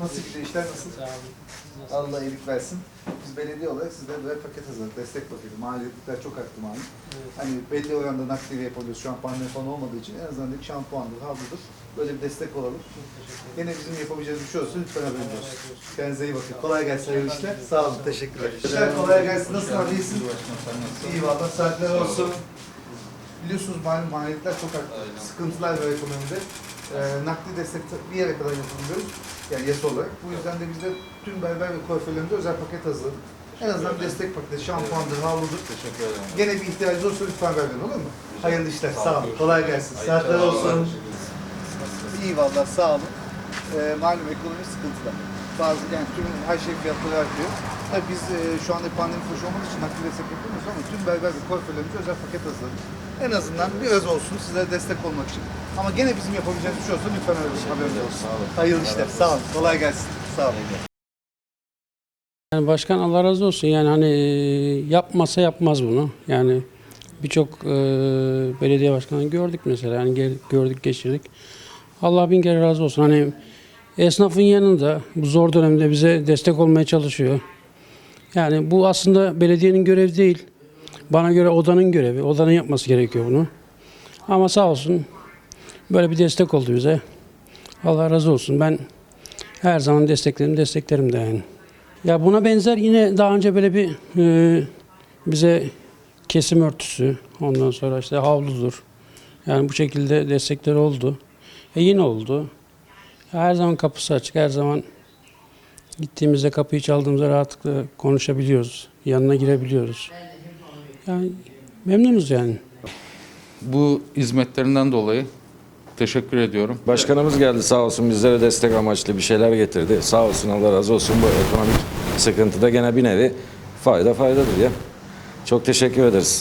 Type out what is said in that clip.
Nasıl gidiyor işler nasıl? Nasıl? Allah iyilik versin. Biz belediye olarak sizlere böyle paket hazırladık. Destek paketi. Maliyetler çok arttı malum. Evet. Hani belli oranda nakliye yapabiliyoruz. Şu an pandemi falan olmadığı için en azından dedik şampuandır, havludur. Böyle bir destek olalım. Yine bizim yapabileceğimiz bir şey olsun. Lütfen haberiniz olsun. Kendinize iyi bakın. Kolay gelsin. Hayırlı işler. Sağ olun. Teşekkürler. İşler kolay gelsin. Abi? İyisin? İyi valla. Saatler olsun. Biliyorsunuz malum maliyetler çok arttı. Sıkıntılar var ekonomide. Ee, nakli destek bir yere kadar yapabiliyoruz. Yani yasa olarak. Bu yüzden de biz de tüm berber ve kuaförlerimize özel paket hazırladık. En azından destek paketi. Şampuandır, havludur. Teşekkür ederim. Gene bir ihtiyacınız olursa lütfen vermeyin olur mu? Hayırlı işler. Sağ olun. Kolay gelsin. Saatler olsun. İyi valla sağ olun. Ee, malum ekonomi sıkıntıda. Bazı yani tüm her şey fiyatları artıyor. Tabii biz e, şu anda pandemi koşu olmadığı için nakli destek yapıyoruz ama tüm berber ve kuaförlerimize özel paket hazırladık. En azından biraz olsun size destek olmak için. Ama gene bizim yapabileceğimiz bir şey olsa lütfen öyle haberiniz olsun. Sağ olun. Hayırlı işler. Sağ olun. Kolay gelsin. Sağ olun. Yani başkan Allah razı olsun yani hani e, yapmasa yapmaz bunu. Yani birçok e, belediye başkanı gördük mesela yani gel- gördük geçirdik. Allah bin kere razı olsun. Hani esnafın yanında bu zor dönemde bize destek olmaya çalışıyor. Yani bu aslında belediyenin görevi değil. Bana göre odanın görevi. Odanın yapması gerekiyor bunu. Ama sağ olsun böyle bir destek oldu bize. Allah razı olsun. Ben her zaman desteklerim, desteklerim de yani. Ya buna benzer yine daha önce böyle bir e, bize kesim örtüsü, ondan sonra işte havludur. Yani bu şekilde destekler oldu. E yine oldu. Her zaman kapısı açık, her zaman gittiğimizde kapıyı çaldığımızda rahatlıkla konuşabiliyoruz. Yanına girebiliyoruz. Yani memnunuz yani. Bu hizmetlerinden dolayı teşekkür ediyorum. Başkanımız geldi sağ olsun bizlere destek amaçlı bir şeyler getirdi. Sağ olsun Allah razı olsun bu ekonomik sıkıntıda gene bir nevi fayda faydadır ya. Çok teşekkür ederiz.